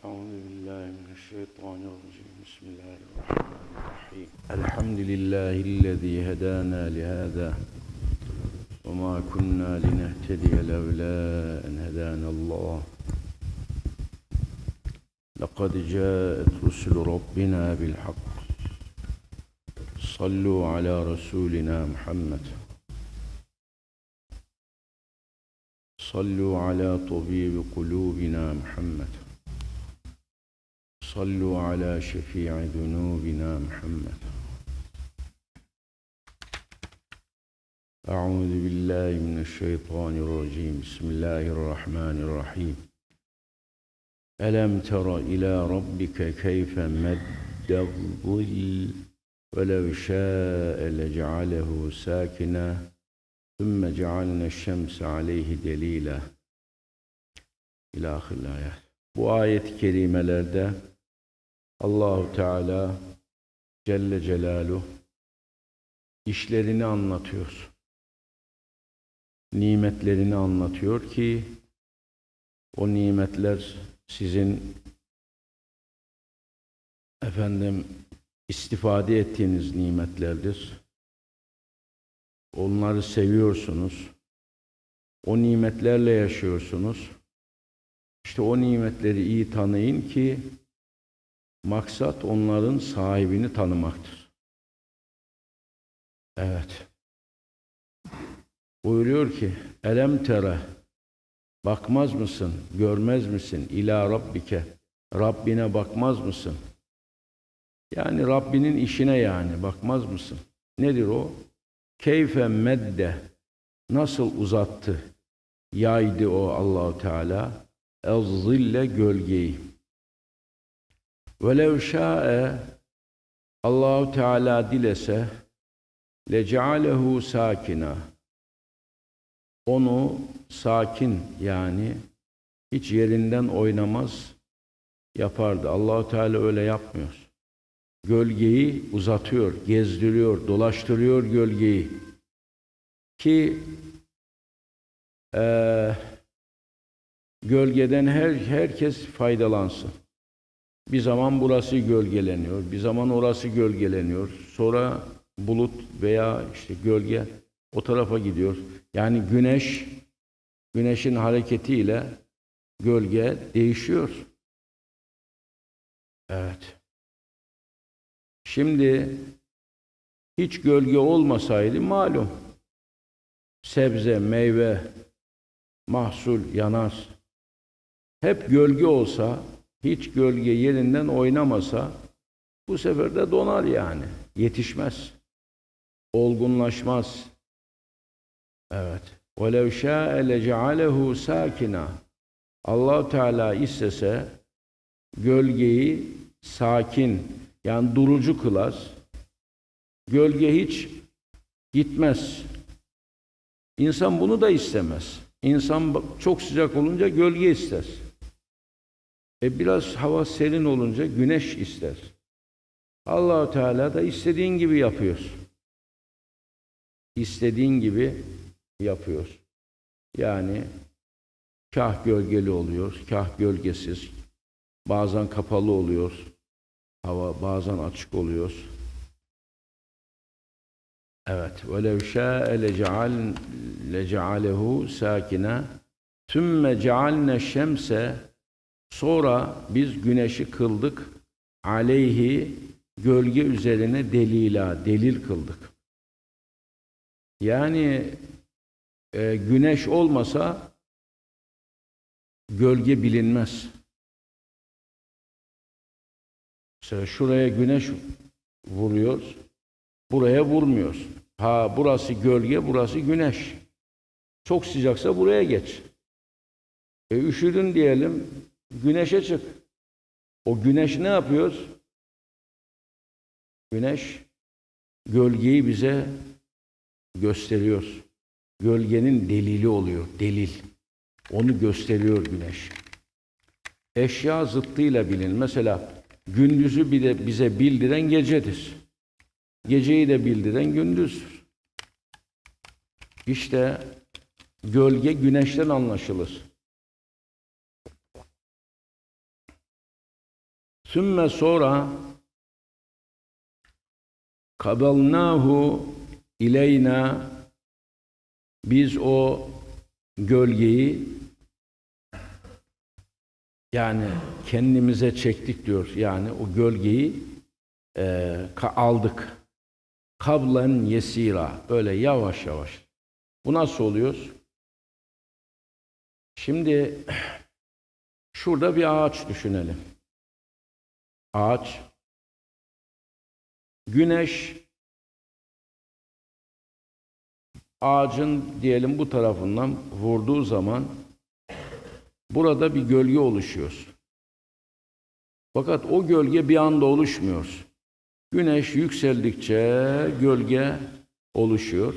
أعوذ بالله من الشيطان الرجيم. بسم الله الرحمن الرحيم. الحمد لله الذي هدانا لهذا وما كنا لنهتدي لولا أن هدانا الله. لقد جاءت رسل ربنا بالحق. صلوا على رسولنا محمد. صلوا على طبيب قلوبنا محمد. صلوا على شفيع ذنوبنا محمد. أعوذ بالله من الشيطان الرجيم. بسم الله الرحمن الرحيم. ألم تر إلى ربك كيف مد الظل ولو شاء لجعله ساكنا ثم جعلنا الشمس عليه دليلا. إلى الآيات Bu ayet-i kerimelerde Allahu Teala Celle Celaluhu işlerini anlatıyor. Nimetlerini anlatıyor ki o nimetler sizin efendim istifade ettiğiniz nimetlerdir. Onları seviyorsunuz. O nimetlerle yaşıyorsunuz. İşte o nimetleri iyi tanıyın ki maksat onların sahibini tanımaktır. Evet. Buyuruyor ki elem tere bakmaz mısın, görmez misin ila rabbike Rabbine bakmaz mısın? Yani Rabbinin işine yani bakmaz mısın? Nedir o? Keyfe medde nasıl uzattı, yaydı o Allahu Teala ezzille gölgeyi. Velev şa'e Allahu Teala dilese lecealehu sakina onu sakin yani hiç yerinden oynamaz yapardı. Allahu Teala öyle yapmıyor. Gölgeyi uzatıyor, gezdiriyor, dolaştırıyor gölgeyi. Ki eee gölgeden her herkes faydalansın. Bir zaman burası gölgeleniyor, bir zaman orası gölgeleniyor. Sonra bulut veya işte gölge o tarafa gidiyor. Yani güneş güneşin hareketiyle gölge değişiyor. Evet. Şimdi hiç gölge olmasaydı malum sebze, meyve, mahsul yanar. Hep gölge olsa, hiç gölge yerinden oynamasa bu sefer de donar yani. Yetişmez. Olgunlaşmaz. Evet. وَلَوْ شَاءَ لَجَعَلَهُ سَاكِنًا allah Teala istese gölgeyi sakin yani durucu kılar. Gölge hiç gitmez. İnsan bunu da istemez. İnsan çok sıcak olunca gölge ister. E biraz hava serin olunca güneş ister. Allahu Teala da istediğin gibi yapıyor. İstediğin gibi yapıyor. Yani kah gölgeli oluyor, kah gölgesiz. Bazen kapalı oluyor. Hava bazen açık oluyor. Evet. وَلَوْ شَاءَ لَجَعَلْ لَجَعَلَهُ سَاكِنًا ثُمَّ جَعَلْنَا الشَّمْسَ Sonra biz güneşi kıldık aleyhi gölge üzerine delila, delil kıldık. Yani e, güneş olmasa gölge bilinmez. Mesela şuraya güneş vuruyor, buraya vurmuyor. Ha burası gölge, burası güneş. Çok sıcaksa buraya geç. E, üşüdün diyelim, güneşe çık. O güneş ne yapıyor? Güneş gölgeyi bize gösteriyor. Gölgenin delili oluyor, delil. Onu gösteriyor güneş. Eşya zıttıyla bilin. Mesela gündüzü bile bize bildiren gecedir. Geceyi de bildiren gündüzdür. İşte gölge güneşten anlaşılır. Sümme sonra kabalnahu ileyna biz o gölgeyi yani kendimize çektik diyor. Yani o gölgeyi e, aldık. Kablen yesira. Böyle yavaş yavaş. Bu nasıl oluyor? Şimdi şurada bir ağaç düşünelim. Ağaç. Güneş ağacın diyelim bu tarafından vurduğu zaman burada bir gölge oluşuyor. Fakat o gölge bir anda oluşmuyor. Güneş yükseldikçe gölge oluşuyor.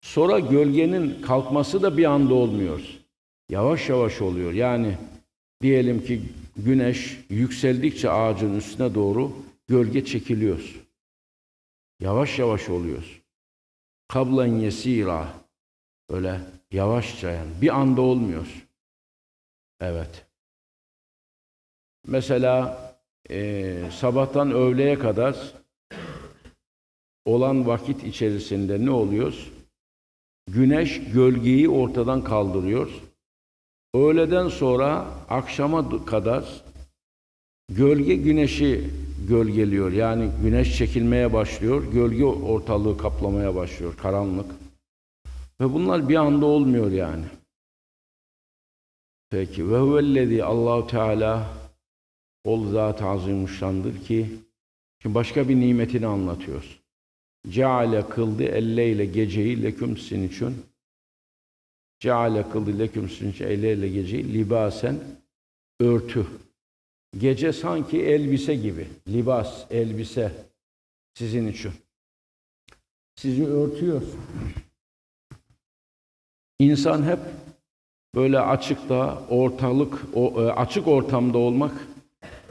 Sonra gölgenin kalkması da bir anda olmuyor. Yavaş yavaş oluyor. Yani diyelim ki güneş yükseldikçe ağacın üstüne doğru gölge çekiliyor. Yavaş yavaş oluyor. Kablen yesira. Öyle yavaşça yani. Bir anda olmuyor. Evet. Mesela eee, sabahtan öğleye kadar olan vakit içerisinde ne oluyor? Güneş gölgeyi ortadan kaldırıyor. Öğleden sonra akşama kadar gölge güneşi gölgeliyor. Yani güneş çekilmeye başlıyor, gölge ortalığı kaplamaya başlıyor, karanlık. Ve bunlar bir anda olmuyor yani. Peki ve huvellezî Allahu Teala ol zat azimuşşandır ki şimdi başka bir nimetini anlatıyor. Ceale kıldı elleyle geceyi leküm sizin için Ceale kıldı leküm elleyle geceyi libasen örtü. Gece sanki elbise gibi. Libas, elbise sizin için. Sizi örtüyor. İnsan hep böyle açıkta, ortalık, e, açık ortamda olmak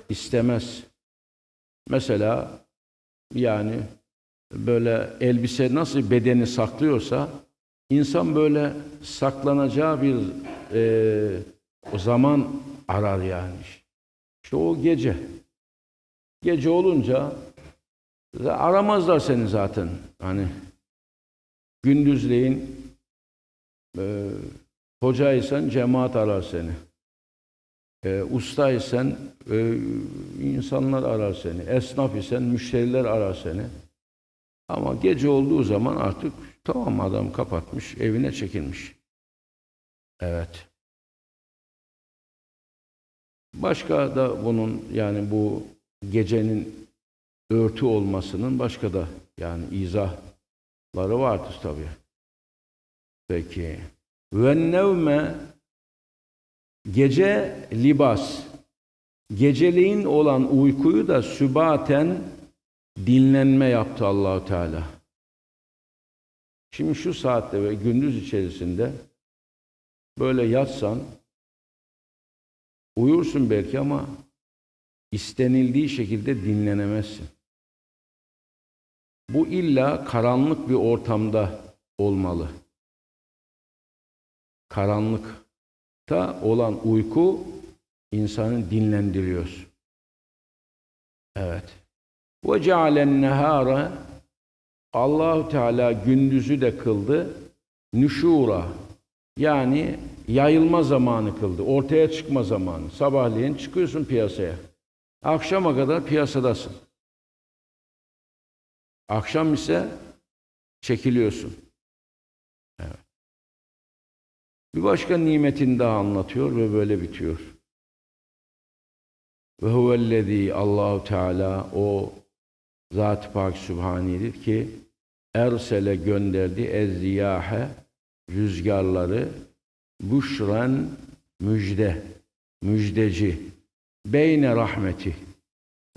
istemez. Mesela yani böyle elbise nasıl bedeni saklıyorsa insan böyle saklanacağı bir e, o zaman arar yani. İşte o gece. Gece olunca aramazlar seni zaten. Hani gündüzleyin e, hocaysan cemaat arar seni. E, ustaysan e, insanlar arar seni. Esnaf isen müşteriler arar seni. Ama gece olduğu zaman artık tamam adam kapatmış, evine çekilmiş. Evet. Başka da bunun yani bu gecenin örtü olmasının başka da yani izahları vardır tabii. Peki. Ve nevme gece libas. Geceleyin olan uykuyu da sübaten dinlenme yaptı Allahu Teala. Şimdi şu saatte ve gündüz içerisinde böyle yatsan uyursun belki ama istenildiği şekilde dinlenemezsin. Bu illa karanlık bir ortamda olmalı. Karanlıkta olan uyku insanı dinlendiriyor. Evet. Ve cealen nehara Allahu Teala gündüzü de kıldı. Nüşura yani yayılma zamanı kıldı. Ortaya çıkma zamanı. Sabahleyin çıkıyorsun piyasaya. Akşama kadar piyasadasın. Akşam ise çekiliyorsun. Evet. Bir başka nimetini daha anlatıyor ve böyle bitiyor. Ve huvellezî Allahu Teala o Zat-ı Pak Sübhani'dir ki ersele gönderdi ezziyâhe rüzgarları. Buşran müjde müjdeci. Beyne rahmeti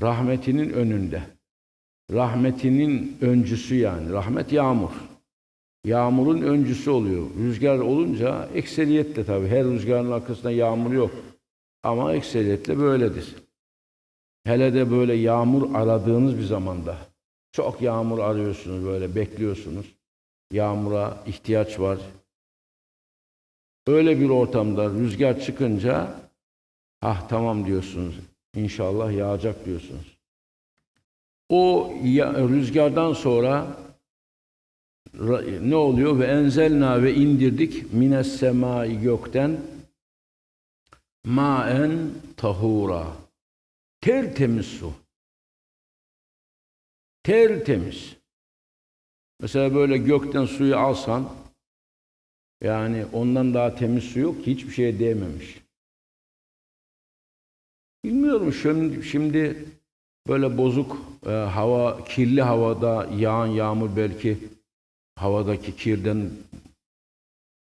rahmetinin önünde. Rahmetinin öncüsü yani rahmet yağmur. Yağmurun öncüsü oluyor. Rüzgar olunca ekseriyetle tabii. Her rüzgarın arkasında yağmur yok. Ama ekseriyetle böyledir. Hele de böyle yağmur aradığınız bir zamanda çok yağmur arıyorsunuz böyle bekliyorsunuz yağmura ihtiyaç var Öyle bir ortamda rüzgar çıkınca ah tamam diyorsunuz. İnşallah yağacak diyorsunuz. O rüzgardan sonra ra- ne oluyor? Ve enzelna ve indirdik mines semai gökten maen tahura. Tertemiz su. Tertemiz. Mesela böyle gökten suyu alsan yani ondan daha temiz su yok hiçbir şeye değmemiş. Bilmiyorum şimdi, şimdi böyle bozuk e, hava, kirli havada yağan yağmur belki havadaki kirden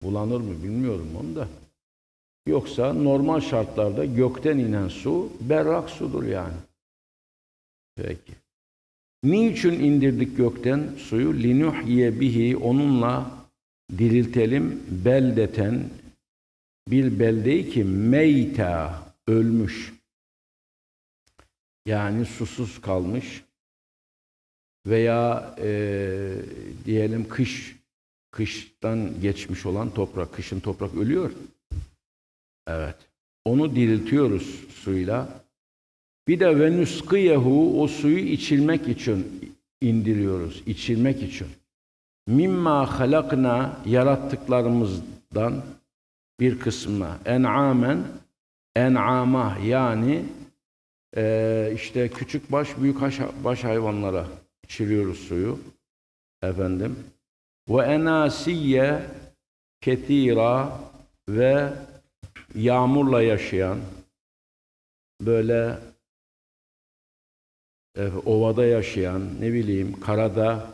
bulanır mı bilmiyorum onu da. Yoksa normal şartlarda gökten inen su berrak sudur yani. Peki. Niçin indirdik gökten suyu? Linuhyiye bihi onunla diriltelim beldeten bir beldeyi ki meyta ölmüş. Yani susuz kalmış veya e, diyelim kış kıştan geçmiş olan toprak, kışın toprak ölüyor. Evet. Onu diriltiyoruz suyla. Bir de ve nuskiyehu o suyu içilmek için indiriyoruz. içilmek için. Mimma halakna yarattıklarımızdan bir kısmına en'amen en'ama yani eee, işte küçük baş büyük baş, hayvanlara içiriyoruz suyu. Efendim. Ve enasiye ketira ve yağmurla yaşayan böyle e, ovada yaşayan, ne bileyim karada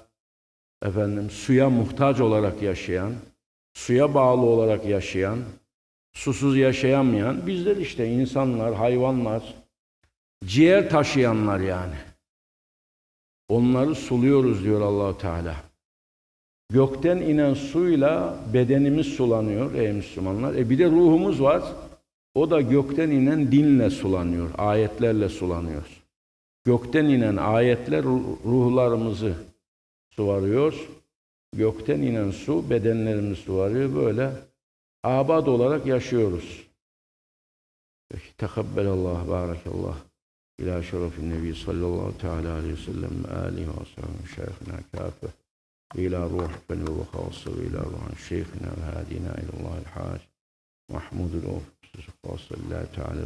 efendim suya muhtaç olarak yaşayan, suya bağlı olarak yaşayan, susuz yaşayamayan bizler işte insanlar, hayvanlar, ciğer taşıyanlar yani. Onları suluyoruz diyor Allahu Teala. Gökten inen suyla bedenimiz sulanıyor ey Müslümanlar. E bir de ruhumuz var. O da gökten inen dinle sulanıyor, ayetlerle sulanıyor. Gökten inen ayetler ruh- ruhlarımızı suvarıyor. Gökten inen su bedenlerimizi suvarıyor. Böyle abad olarak yaşıyoruz. Tekabbelallah, barakallah. İlâ şerefin nebi sallallahu teala aleyhi ve sellem ve âlihi ve ashabı şeyhina kâfe. İlâ ruh beni ve khası ve ilâ ruhan şeyhina ve hâdina ilallahil hâc. Mahmudul Ufuk. Sallallahu teala